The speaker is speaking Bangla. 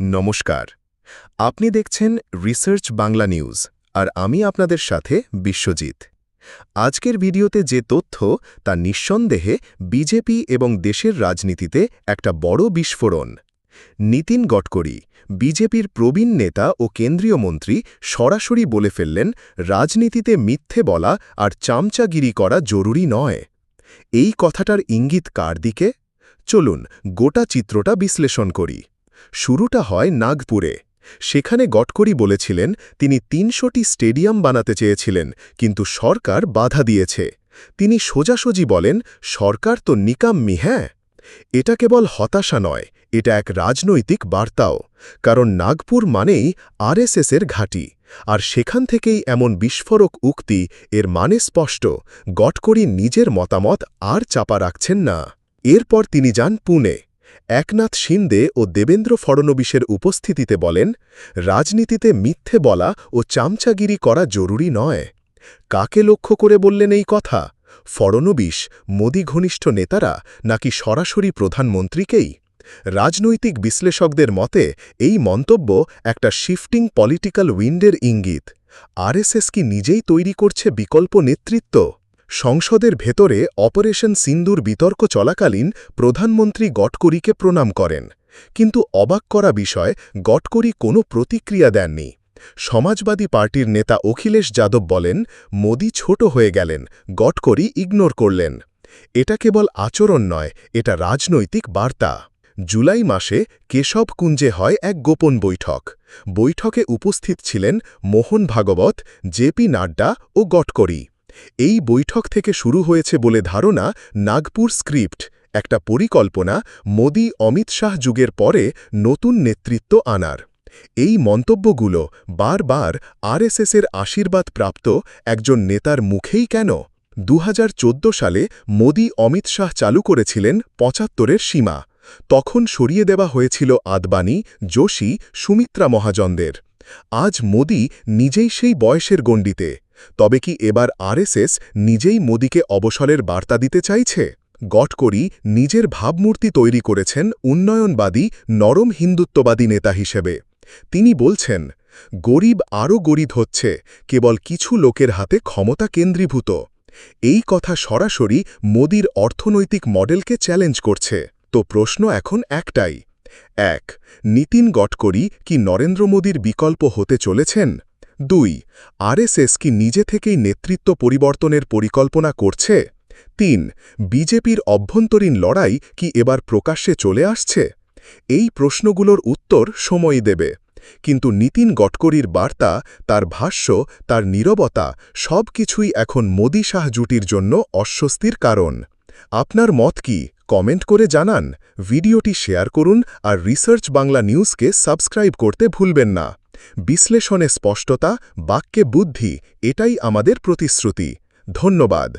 নমস্কার। আপনি দেখছেন রিসার্চ বাংলা নিউজ আর আমি আপনাদের সাথে বিশ্বজিৎ। আজকের ভিডিওতে যে তথ্য, তা নিঃসন্দেহে বিজেপি এবং দেশের রাজনীতিতে একটা বড় বিস্ফোরণ। নীতিন গডকরি, বিজেপির প্রবীণ নেতা ও কেন্দ্রীয় মন্ত্রী, সরাসরি বলে ফেললেন, রাজনীতিতে মিথ্যে বলা আর চামচাগিরি করা জরুরি নয়। এই কথাটার ইঙ্গিত কার দিকে? চলুন গোটা চিত্রটা বিশ্লেষণ করি। শুরুটা হয় নাগপুরে। সেখানে গটকরি বলেছিলেন, তিনি তিনশোটি স্টেডিয়াম বানাতে চেয়েছিলেন, কিন্তু সরকার বাধা দিয়েছে। তিনি সোজাসুজি বলেন, সরকার তো নিকাম্মি হ্যাঁ? এটা কেবল হতাশা নয়, এটা এক রাজনৈতিক বার্তাও, কারণ নাগপুর মানেই আরএসএসের ঘাঁটি, আর সেখান থেকেই এমন বিস্ফোরক উক্তি, এর মানে স্পষ্ট গটকরি নিজের মতামত আর চাপা রাখছেন না। এরপর তিনি যান পুনে। একনাথ শিন্দে ও দেবেন্দ্র ফড়নবিশের উপস্থিতিতে বলেন, রাজনীতিতে মিথ্যে বলা ও চামচাগিরি করা জরুরি নয়। কাকে লক্ষ্য করে বললেন এই কথা? ফড়নবিশ, মোদী ঘনিষ্ঠ নেতারা নাকি সরাসরি প্রধানমন্ত্রীকেই? রাজনৈতিক বিশ্লেষকদের মতে, এই মন্তব্য একটা শিফটিং পলিটিক্যাল উইন্ডের ইঙ্গিত। আরএসএস কি নিজেই তৈরি করছে বিকল্প নেতৃত্ব? সংসদের ভেতরে অপারেশন সিন্দুর বিতর্ক চলাকালীন প্রধানমন্ত্রী গডকরিকে প্রণাম করেন। কিন্তু অবাক করা বিষয়, গডকরি কোনো প্রতিক্রিয়া দেননি। সমাজবাদী পার্টির নেতা অখিলেশ যাদব বলেন, মোদি ছোট হয়ে গেলেন, গডকরি ইগনোর করলেন। এটা কেবল আচরণ নয়, এটা রাজনৈতিক বার্তা। জুলাই মাসে কেশব কুঞ্জে হয় এক গোপন বৈঠক। বৈঠকে উপস্থিত ছিলেন মোহন ভাগবত জেপি নাড্ডা ও গডকরি। এই বৈঠক থেকে শুরু হয়েছে বলে ধারণা নাগপুর স্ক্রিপ্ট। একটা পরিকল্পনা মোদি অমিত শাহ যুগের পরে নতুন নেতৃত্ব আনার। এই মন্তব্যগুলো বারবার আরএসএসের আশীর্বাদ প্রাপ্ত একজন নেতার মুখেই কেন? দুহাজার চোদ্দ সালে মোদি অমিত শাহ চালু করেছিলেন পঁচাত্তরের সীমা। তখন সরিয়ে দেওয়া হয়েছিল আদবানি, যোশী, সুমিত্রা মহাজনদের। আজ মোদি নিজেই সেই বয়সের গণ্ডিতে। তবে কি এবার আরএসএস নিজেই মোদিকে অবসরের বার্তা দিতে চাইছে? গডকরি নিজের ভাবমূর্তি তৈরি করেছেন উন্নয়নবাদী, নরম হিন্দুত্ববাদী নেতা হিসেবে। তিনি বলছেন, গরিব আরও গরিব হচ্ছে, কেবল কিছু লোকের হাতে ক্ষমতা কেন্দ্রীভূত। এই কথা সরাসরি মোদির অর্থনৈতিক মডেলকে চ্যালেঞ্জ করছে। তো প্রশ্ন এখন একটাই। এক, নীতিন গডকরি কি নরেন্দ্র মোদীর বিকল্প হতে চলেছেন? দুই, আরএসএস কি নিজে থেকেই নেতৃত্ব পরিবর্তনের পরিকল্পনা করছে? তিন, বিজেপির অভ্যন্তরীণ লড়াই কি এবার প্রকাশ্যে চলে আসছে? এই প্রশ্নগুলোর উত্তর সময় দেবে। কিন্তু নীতিন গডকরির বার্তা, তার ভাষ্য, তার নীরবতা সব কিছুই এখন মোদী শাহ জুটির জন্য অস্বস্তির কারণ। আপনার মত কি? কমেন্ট করে জানান। ভিডিওটি শেয়ার করুন আর রিসার্চ বাংলা নিউজকে সাবস্ক্রাইব করতে ভুলবেন না। বিশ্লেষণে স্পষ্টতা বাক্যে বুদ্ধি এটাই আমাদের প্রতিশ্রুতি। ধন্যবাদ।